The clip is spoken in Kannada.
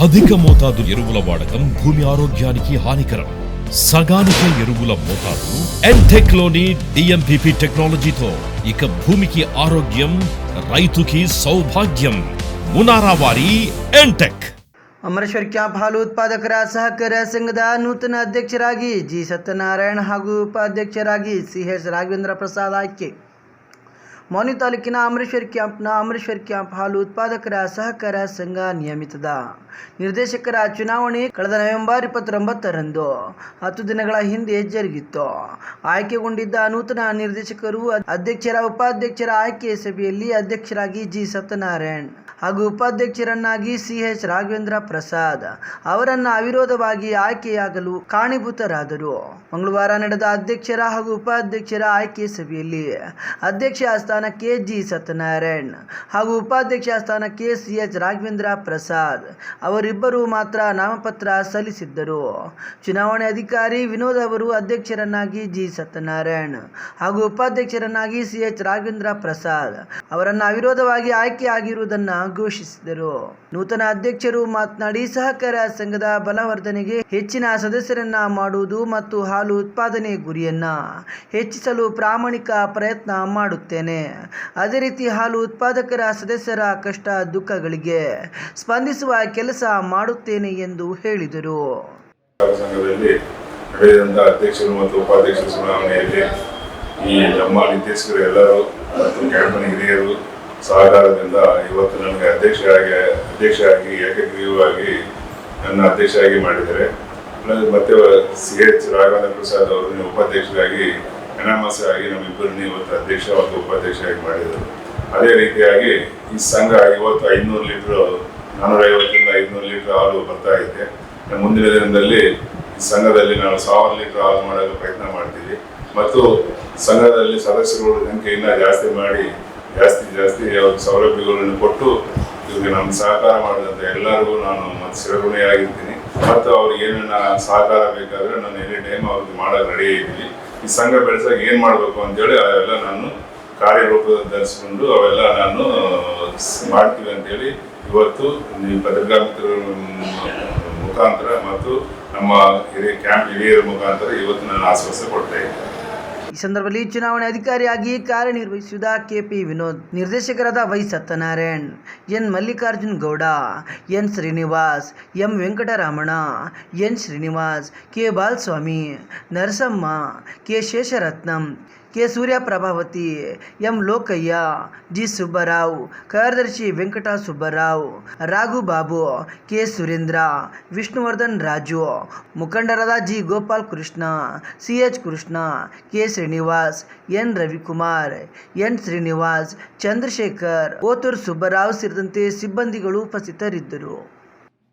అధిక మోతాదు ఎరువుల వాడకం భూమి ఆరోగ్యానికి హానికరం సగానికి ఎరువుల మోతాదు ఎంటెక్ లోని డిఎంపిపి టెక్నాలజీతో ఇక భూమికి ఆరోగ్యం రైతుకి సౌభాగ్యం మునారా వారి ఎంటెక్ ಅಮರೇಶ್ವರ್ ಕ್ಯಾಂಪ್ ಹಾಲು ಉತ್ಪಾದಕರ ಸಹಕಾರ ಸಂಘದ ನೂತನ ಅಧ್ಯಕ್ಷರಾಗಿ ಜಿ ಸತ್ಯನಾರಾಯಣ ಹಾಗೂ ಉಪಾಧ್ಯಕ್ಷರಾಗಿ ಸಿ ಎಸ್ ರಾಘವೇಂದ್ರ ಪ್ರಸಾದ್ ಆಯ್ಕೆ ಮೌನಿ ತಾಲೂಕಿನ ಅಮರೇಶ್ವರ್ ಕ್ಯಾಂಪ್ನ ಅಮರೇಶ್ವರ್ ಕ್ಯಾಂಪ್ ಹಾಲು ಉತ್ಪಾದಕರ ಸಹಕಾರ ಸಂಘ ನಿಯಮಿತದ. ನಿರ್ದೇಶಕರ ಚುನಾವಣೆ ಕಳೆದ ನವೆಂಬರ್ ಇಪ್ಪತ್ತೊಂಬತ್ತರಂದು ಹತ್ತು ದಿನಗಳ ಹಿಂದೆ ಜರುಗಿತ್ತು. ಆಯ್ಕೆಗೊಂಡಿದ್ದ ನೂತನ ನಿರ್ದೇಶಕರು ಅಧ್ಯಕ್ಷರ, ಉಪಾಧ್ಯಕ್ಷರ ಆಯ್ಕೆ ಸಭೆಯಲ್ಲಿ ಅಧ್ಯಕ್ಷರಾಗಿ ಜಿ. ಸತ್ಯನಾರಾಯಣ್ ಹಾಗೂ ಉಪಾಧ್ಯಕ್ಷರನ್ನಾಗಿ ಸಿ ಎಚ್ ರಾಘವೇಂದ್ರ ಪ್ರಸಾದ್ ಅವರನ್ನು ಅವಿರೋಧವಾಗಿ ಆಯ್ಕೆಯಾಗಲು ಕಾರಣೀಭೂತರಾದರು ಮಂಗಳವಾರ ನಡೆದ ಅಧ್ಯಕ್ಷರ ಹಾಗೂ ಉಪಾಧ್ಯಕ್ಷರ ಆಯ್ಕೆ ಸಭೆಯಲ್ಲಿ ಅಧ್ಯಕ್ಷ ಸ್ಥಾನಕ್ಕೆ ಜಿ ಸತ್ಯನಾರಾಯಣ್ ಹಾಗೂ ಉಪಾಧ್ಯಕ್ಷ ಸ್ಥಾನಕ್ಕೆ ಸಿ ಎಚ್ ರಾಘವೇಂದ್ರ ಪ್ರಸಾದ್ ಅವರಿಬ್ಬರು ಮಾತ್ರ ನಾಮಪತ್ರ ಸಲ್ಲಿಸಿದ್ದರು. ಚುನಾವಣೆ ಅಧಿಕಾರಿ ವಿನೋದ್ ಅವರು ಅಧ್ಯಕ್ಷರನ್ನಾಗಿ ಜಿ ಸತ್ಯನಾರಾಯಣ್ ಹಾಗೂ ಉಪಾಧ್ಯಕ್ಷರನ್ನಾಗಿ ಸಿ ಎಚ್ ರಾಘವೇಂದ್ರ ಪ್ರಸಾದ್ ಅವರನ್ನು ಅವಿರೋಧವಾಗಿ ಆಯ್ಕೆಯಾಗಿರುವುದನ್ನು ಘೋಷಿಸಿದರು. ನೂತನ ಅಧ್ಯಕ್ಷರು ಮಾತನಾಡಿ ಸಹಕಾರ ಸಂಘದ ಬಲವರ್ಧನೆಗೆ ಹೆಚ್ಚಿನ ಸದಸ್ಯರನ್ನ ಮಾಡುವುದು ಮತ್ತು ಹಾಲು ಉತ್ಪಾದನೆ ಗುರಿಯನ್ನ ಹೆಚ್ಚಿಸಲು ಪ್ರಾಮಾಣಿಕ ಪ್ರಯತ್ನ ಮಾಡುತ್ತೇನೆ. ಅದೇ ರೀತಿ ಹಾಲು ಉತ್ಪಾದಕರ ಸದಸ್ಯರ ಕಷ್ಟ ದುಃಖಗಳಿಗೆ ಸ್ಪಂದಿಸುವ ಕೆಲಸ ಮಾಡುತ್ತೇನೆ ಎಂದು ಹೇಳಿದರು. ಸಂಘದಲ್ಲಿ ಅಧ್ಯಕ್ಷರು ಮತ್ತು ಉಪಾಧ್ಯಕ್ಷರ ಚುನಾವಣೆಯಲ್ಲಿ ಈ ನಮ್ಮ ನಿರ್ದೇಶಕರು ಎಲ್ಲರೂ ಮತ್ತು ಕ್ಯಾಂಪನ ಹಿರಿಯರು ಸಹಕಾರದಿಂದ ಇವತ್ತು ನನಗೆ ಅಧ್ಯಕ್ಷರಾಗಿ ಅಧ್ಯಕ್ಷರಾಗಿ ಏಕಗ್ರೀವಾಗಿ ನನ್ನ ಅಧ್ಯಕ್ಷರಾಗಿ ಮಾಡಿದ್ದಾರೆ. ಮತ್ತೆ ಸಿ ಎಚ್ ರಾಘವೇಂದ್ರ ಪ್ರಸಾದ್ ಅವರನ್ನು ಉಪಾಧ್ಯಕ್ಷರಾಗಿ, ಅನಾಮಸ್ ಆಗಿ ನಮ್ಮಿಬ್ಬರನ್ನ ಇವತ್ತು ಅಧ್ಯಕ್ಷ ಮತ್ತು ಉಪಾಧ್ಯಕ್ಷರಾಗಿ ಮಾಡಿದರು ಅದೇ ರೀತಿಯಾಗಿ ಈ ಸಂಘ ಇವತ್ತು ಐನೂರು ಲೀಟ್ರ್ ನಾನ್ನೂರೈವತ್ತರಿಂದ ಐದುನೂರು ಲೀಟ್ರ್ ಹಾಲು ಬರ್ತಾ ಇದೆ. ಮುಂದಿನ ದಿನದಲ್ಲಿ ಈ ಸಂಘದಲ್ಲಿ ನಾವು ಸಾವಿರ ಲೀಟ್ರ್ ಹಾಲು ಮಾಡಲು ಪ್ರಯತ್ನ ಮಾಡ್ತೀವಿ. ಮತ್ತು ಸಂಘದಲ್ಲಿ ಸದಸ್ಯರುಗಳ ಸಂಖ್ಯೆಯನ್ನು ಜಾಸ್ತಿ ಮಾಡಿ ಜಾಸ್ತಿ ಜಾಸ್ತಿ ಅವ್ರ ಸೌಲಭ್ಯಗಳನ್ನು ಕೊಟ್ಟು ಇವ್ರಿಗೆ ನಮ್ಮ ಸಹಕಾರ ಮಾಡಿದಂಥ ಎಲ್ಲರಿಗೂ ನಾನು ಮತ್ತೆ ಶಿರಋಣಿಯಾಗಿರ್ತೀನಿ ಮತ್ತು ಅವ್ರಿಗೆ ಏನನ್ನ ಸಹಕಾರ ಬೇಕಾದ್ರೆ ನಾನು ಎನಿ ಟೈಮ್ ಅವ್ರಿಗೆ ಮಾಡೋಕೆ ರೆಡಿ ಇದ್ದೀನಿ. ಈ ಸಂಘ ಬೆಳೆಸೋಕೆ ಏನು ಮಾಡಬೇಕು ಅಂತೇಳಿ ಅವೆಲ್ಲ ನಾನು ಕಾರ್ಯರೂಪದ ಧರಿಸ್ಕೊಂಡು ಅವೆಲ್ಲ ನಾನು ಮಾಡ್ತೀವಿ ಅಂತೇಳಿ ಇವತ್ತು ನೀವು ಪತ್ರಿಕಾ ಮಿತ್ರರ ಮುಖಾಂತರ ಮತ್ತು ನಮ್ಮ ಹಿರಿಯ ಕ್ಯಾಂಪ್ ಹಿರಿಯರ ಮುಖಾಂತರ ಇವತ್ತು ನಾನು ಆಶ್ವಾಸ ಕೊಡ್ತಾ ಇದ್ದೀನಿ. ಈ ಸಂದರ್ಭದಲ್ಲಿ ಚುನಾವಣೆ ಅಧಿಕಾರಿಯಾಗಿ ಕಾರ್ಯನಿರ್ವಹಿಸಿದ ಕೆಪಿ ವಿನೋದ್, ನಿರ್ದೇಶಕರಾದ Y Satyanarayan N. Mallikarjun Gowda, N. Srinivas, M. Venkataramana, N. Srinivas, K. Balaswamy, Narasamma, K. Sesharatnam K. Surya Prabhavathi M. Lokayya, G. Subbarao, ಕಾರ್ಯದರ್ಶಿ ವೆಂಕಟ ಸುಬ್ಬರಾವ್ ರಾಘು ಬಾಬು, ಕೆ. ಸುರೇಂದ್ರ, ವಿಷ್ಣುವರ್ಧನ್ ರಾಜು, ಮುಖಂಡರಾದ G. Gopal Krishna, C. H. Krishna, K. Srinivas, N. Ravikumar, N. Srinivas, Chandrashekar, Othur Subbarao ಸೇರಿದಂತೆ ಸಿಬ್ಬಂದಿಗಳು ಉಪಸ್ಥಿತರಿದ್ದರು.